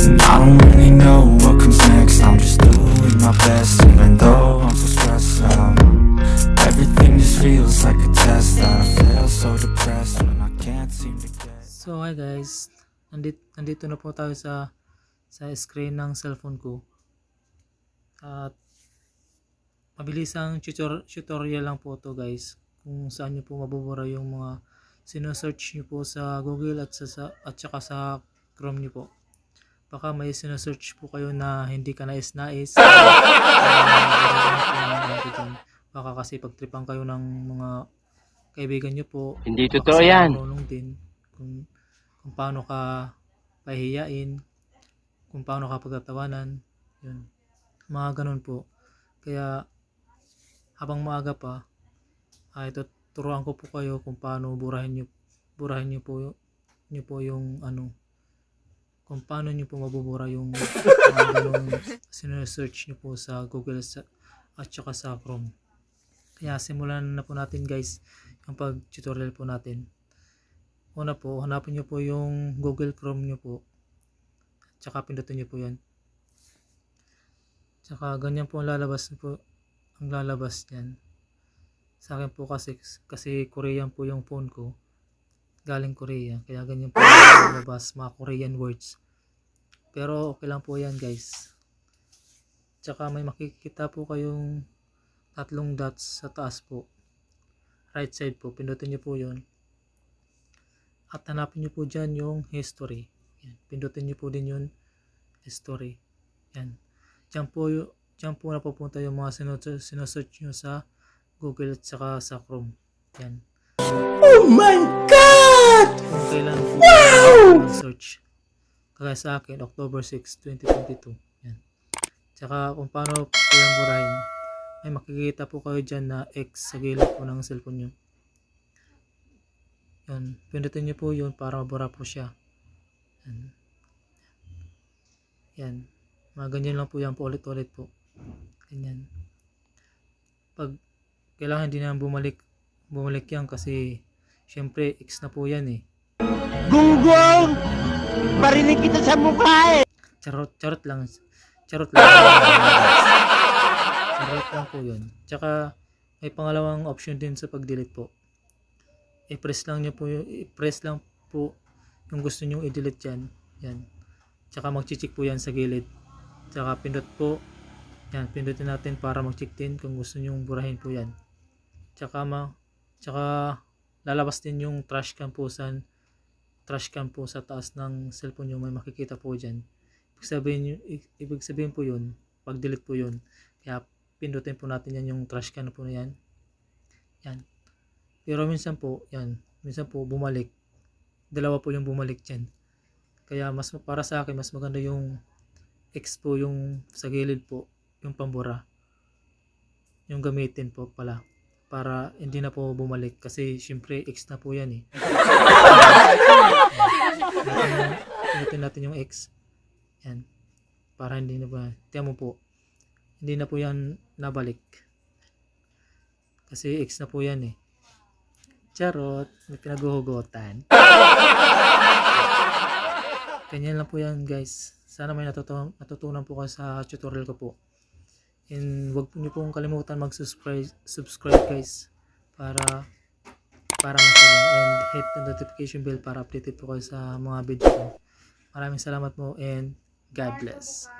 And I don't really know what comes next. I'm just doing my best Even though I'm so stressed out. Everything just feels like a test. I fail so depressed When I can't seem to get So hi guys, nandito, nandito na po tayo sa sa screen ng cellphone ko. At mabilis ang tutor, tutorial lang po to guys. Kung saan nyo po mabubura yung mga sinesearch nyo po sa Google at sa, sa at saka sa Chrome nyo po. Baka may sinesearch po kayo na hindi ka nais-nais. Baka kasi pagtripan kayo ng mga kaibigan nyo po. Hindi totoo yan. marunong din kung, kung paano ka pahihiyain, kung paano ka pagtatawanan, yun. Mga ganun po. Kaya, habang maaga pa, ay ito, turuan ko po kayo kung paano burahin nyo, burahin nyo po, nyo po yung ano, kung paano nyo po mabubura yung mga ganung sinesearch nyo po sa Google sa, at saka sa Chrome. Kaya simulan na po natin guys yung pag-tutorial po natin. Una po, hanapin nyo po yung Google Chrome nyo po. Tsaka pindutin nyo po yan. Tsaka ganyan po ang lalabas po ang lalabas niyan. Sa akin po kasi kasi Korean po yung phone ko. Galing Korea. Kaya ganyan po ang lalabas mga Korean words. Pero okay lang po yan guys. Tsaka may makikita po kayong tatlong dots sa taas po. Right side po. Pindutin nyo po yun. At hanapin nyo po dyan yung history. Yan. Pindutin nyo po din yung history. Yan. Diyan po, diyan po napupunta yung mga sinu- sinesearch nyo sa Google at saka sa Chrome. Yan. Oh my God! Kung kailan po wow! search Kagaya sa akin, October 6, 2022. Yan. Tsaka kung paano po yung burahin. May makikita po kayo dyan na X sa gilid po ng cellphone nyo. Yan. Pindutin nyo po yun para mabura po siya. Yan. Yan. Mga ganyan lang po yan po ulit-ulit po. Ganyan. Pag kailangan hindi na bumalik bumalik yan kasi syempre X na po yan eh. Gunggong! Parinig kita sa mukha eh! Charot, charot lang. Charot lang. charot lang po yun. Tsaka may pangalawang option din sa pag-delete po. I-press lang nyo po i-press lang po yung gusto nyo i-delete yan. Yan. Tsaka mag-check po yan sa gilid. Tsaka pindot po. Yan, pindutin natin para mag-check din kung gusto nyo burahin po yan. Tsaka ma, tsaka lalabas din yung trash can po sa trash can po sa taas ng cellphone nyo may makikita po dyan. Ibig sabihin, nyo- ibig sabihin po yun, pag delete po yun. Kaya pindutin po natin yan yung trash can po na yan. Yan. Pero minsan po, yan, minsan po bumalik. Dalawa po yung bumalik dyan. Kaya mas para sa akin, mas maganda yung X po yung sa gilid po, yung pambura. Yung gamitin po pala. Para hindi na po bumalik. Kasi syempre X na po yan eh. Pinutin natin yung X. Yan. Para hindi na ba. Tiyan mo po. Hindi na po yan nabalik. Kasi X na po yan eh. Charot. May pinaghuhugutan. Ganyan lang po yan guys. Sana may natutunan po kayo sa tutorial ko po. And wag niyo pong kalimutan mag-subscribe subscribe guys para para masaya and hit the notification bell para updated po kayo sa mga video ko. Maraming salamat po and God bless.